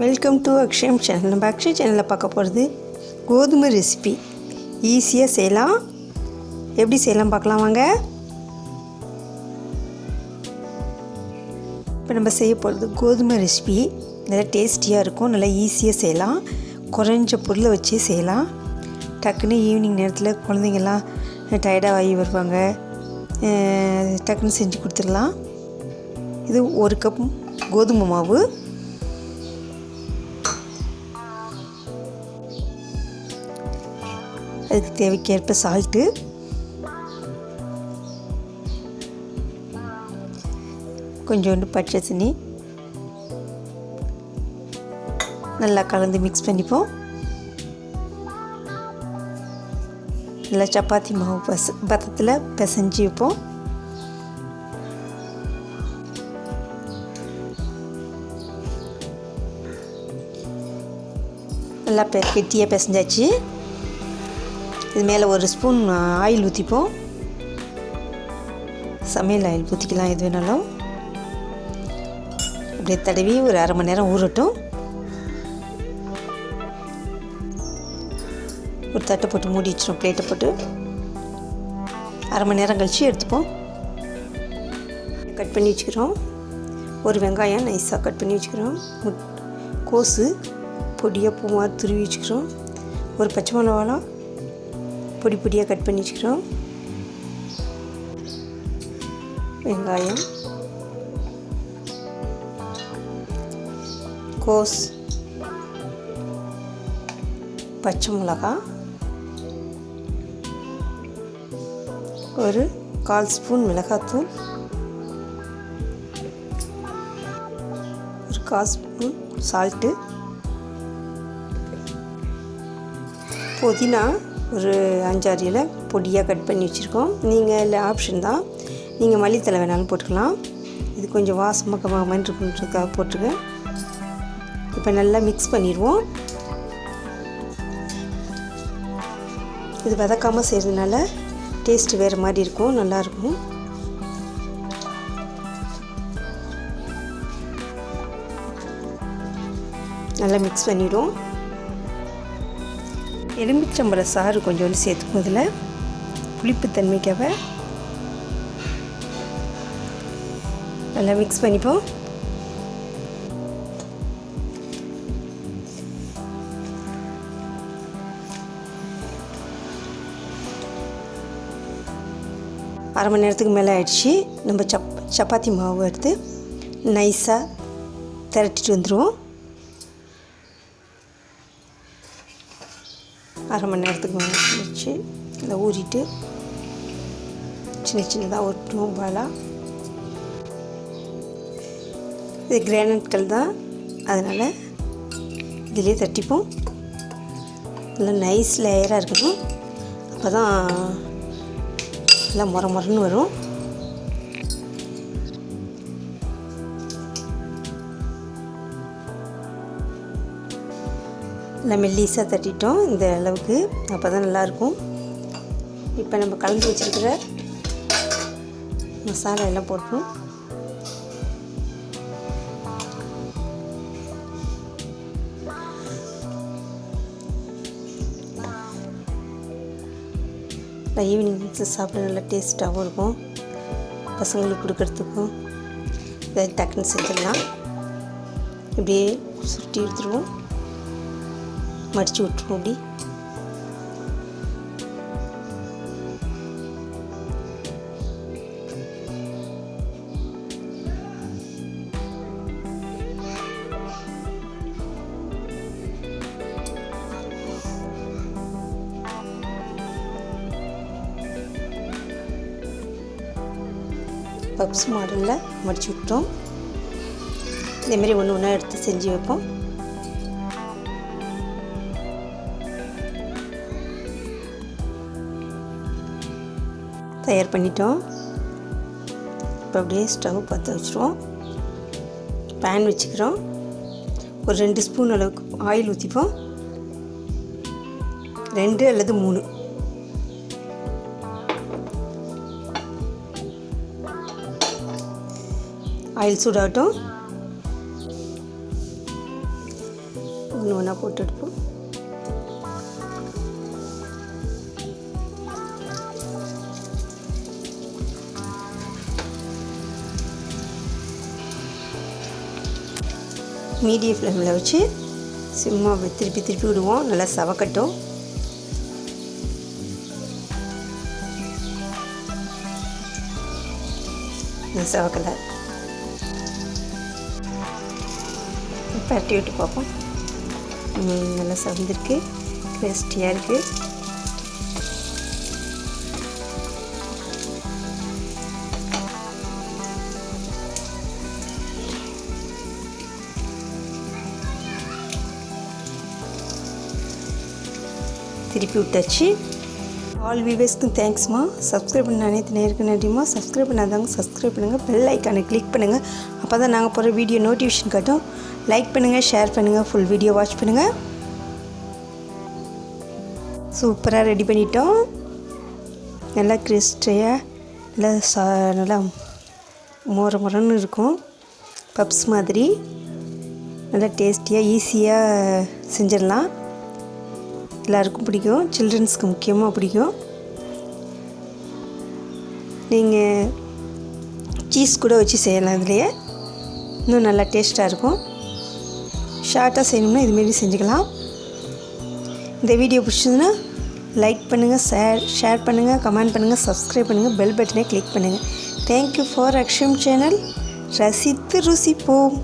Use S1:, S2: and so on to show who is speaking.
S1: Welcome to Akshayam channel நம்ம அக்ஷய் சேனலில் பார்க்க போகிறது கோதுமை ரெசிபி ஈஸியாக செய்யலாம். எப்படி செய்யலாம் பார்க்கலாம் வாங்க. இப்போ நம்ம செய்ய போகிறது கோதுமை ரெசிபி நல்லா டேஸ்டியாக இருக்கும். நல்லா ஈஸியாக செய்யலாம். குறைஞ்ச பொருளை வச்சு செய்யலாம். டக்குன்னு ஈவினிங் நேரத்தில் குழந்தைங்கள்லாம் டயர்டாக ஆகி வருவாங்க. டக்குன்னு செஞ்சு கொடுத்துடலாம். இது ஒரு கப் கோதுமை மாவு. அதுக்கு தேவைக்கேற்ப சால்ட்டு கொஞ்சோண்டு பச்சை நல்லா கலந்து மிக்ஸ் பண்ணிப்போம். நல்லா சப்பாத்தி மாவு பச பதத்தில் பிசைஞ்சு வைப்போம். நல்லா பெ கெட்டியாக பிசைஞ்சாச்சு. இது மேலே ஒரு ஸ்பூன் ஆயில் ஊற்றிப்போம் சமையல் ஆயில் ஊற்றிக்கலாம் எது வேணாலும். அப்படியே தடவி ஒரு அரை மணி நேரம் ஊறட்டும். ஒரு தட்டை போட்டு மூடி வச்சிடும் பிளேட்டை போட்டு. அரை மணி நேரம் கழித்து எடுத்துப்போம். கட் பண்ணி வச்சுக்கிறோம். ஒரு வெங்காயம் நைஸாக கட் பண்ணி வச்சுக்கிறோம். முட் கோஸு பொடியாக பூ மாதிரி துருவி வச்சுக்கிறோம். ஒரு பச்சை மிளகாலாம் பொடி பொடியாக கட் பண்ணி வச்சுக்கிறோம். வெங்காயம். கோஸ். பச்சை மிளகா. ஒரு கால் ஸ்பூன் மிளகாத்தூள். ஒரு கால் ஸ்பூன் சால்ட்டு புதினா. ஒரு அஞ்சாறு இலை பொடியாக கட் பண்ணி வச்சுருக்கோம். நீங்கள் இல்லை ஆப்ஷன் தான். நீங்கள் மல்லித்தலை வேணாலும் போட்டுக்கலாம். இது கொஞ்சம் வாசமாக கமாகமான்னு இருக்குன்றதுக்காக இப்போ நல்லா மிக்ஸ் பண்ணிடுவோம். இது வதக்காமல் செய்கிறதுனால டேஸ்ட் வேறு மாதிரி இருக்கும். நல்லாயிருக்கும் நல்லா மிக்ஸ் பண்ணிவிடும் எலுமிச்சம்பழ சாறு கொஞ்சோண்டு சேர்த்துக்கும் இதில். புளிப்புத்தன்மைக்காக நல்லா மிக்ஸ் பண்ணிப்போம். அரை மணி நேரத்துக்கு மேலே ஆயிடுச்சு. நம்ம சப் சப்பாத்தி மாவு எடுத்து நைஸாக திரட்டிட்டு வந்துடுவோம் அரை மணி நேரத்துக்கு மேலே வச்சு இதை ஊறிட்டு சின்ன சின்னதாக ஒரு பாலாக இது கிரானைட்கள் தான். அதனால் இதிலே தட்டிப்போம். நல்லா நைஸ் லேயராக இருக்கணும். அப்போ தான் நல்லா முற முறன்னு வரும். நல்லா மெல்லீஸாக தட்டிட்டோம் இந்த அளவுக்கு அப்போ தான் நல்லாயிருக்கும். இப்போ நம்ம கலந்து வச்சுருக்கிற மசாலா எல்லாம் போட்டணும் ஈவினிங் சாப்பிட நல்லா டேஸ்ட்டாகவும் இருக்கும். பசங்களுக்கு கொடுக்கறதுக்கும் இதை டக்குன்னு செஞ்சிடலாம். இப்படியே சுருட்டி எடுத்துருவோம். மடித்து விட்ருவோம் அப்படி பப்ஸ் மாடலில் மடித்து விட்டோம் இதேமாரி ஒன்று ஒன்றா எடுத்து செஞ்சு வைப்போம். தயார் பண்ணிட்டோம். இப்போ அப்படியே ஸ்டவ் பற்ற வச்சுருவோம். பேன் வச்சுக்கிறோம். ஒரு ரெண்டு ஸ்பூன் அளவுக்கு ஆயில் ஊற்றிப்போம் ரெண்டு அல்லது மூணு. ஆயில் சூடாகட்டும். ஒன்று ஒன்றா போட்டு எடுப்போம். மீடியம் ஃப்ளேமில் வச்சு சும்மா திருப்பி திருப்பி விடுவோம். நல்லா சவக்கட்டும். சவக்கலை. பரட்டி விட்டு பார்ப்போம். நல்லா சவந்திருக்கு. டேஸ்டியாக இருக்குது திருப்பி விட்டாச்சு. ஆல் வியூவர்ஸ்க்கும் தேங்க்ஸ்மா சப்ஸ்கிரைப் பண்ண அனைத்து நேருக்கு நன்றிமா. சப்ஸ்கிரைப் பண்ணாதாங்க சப்ஸ்கிரைப் பண்ணுங்கள் பெல் ஐக்கானை கிளிக் பண்ணுங்கள் அப்போ தான் நாங்கள் போகிற வீடியோ நோட்டிஃபிகேஷன் காட்டும். லைக் பண்ணுங்கள் ஷேர் பண்ணுங்கள் ஃபுல் வீடியோ வாட்ச் பண்ணுங்கள் சூப்பராக ரெடி பண்ணிட்டோம். நல்லா கிறிஸ்டையாக நல்லா சா நல்லா மொர மொரன்னு இருக்கும். பப்ஸ் மாதிரி. நல்லா டேஸ்டியாக ஈஸியாக செஞ்சிடலாம். எல்லாருக்கும் பிடிக்கும். சில்ட்ரன்ஸ்க்கு முக்கியமாக பிடிக்கும். நீங்கள் சீஸ் கூட வச்சு செய்யலாம் இதுலையே. இன்னும் நல்லா டேஸ்ட்டாக இருக்கும். ஷார்ட்டாக செய்யணும்னா இதுமாரி செஞ்சுக்கலாம். இந்த வீடியோ பிடிச்சதுன்னா லைக் பண்ணுங்கள் ஷேர் ஷேர் பண்ணுங்கள் கமெண்ட் பண்ணுங்கள் சப்ஸ்கிரைப் பண்ணுங்கள் பெல் பட்டனை கிளிக் பண்ணுங்கள் thank you for Aksham channel ரசித்து ருசிப்போம்.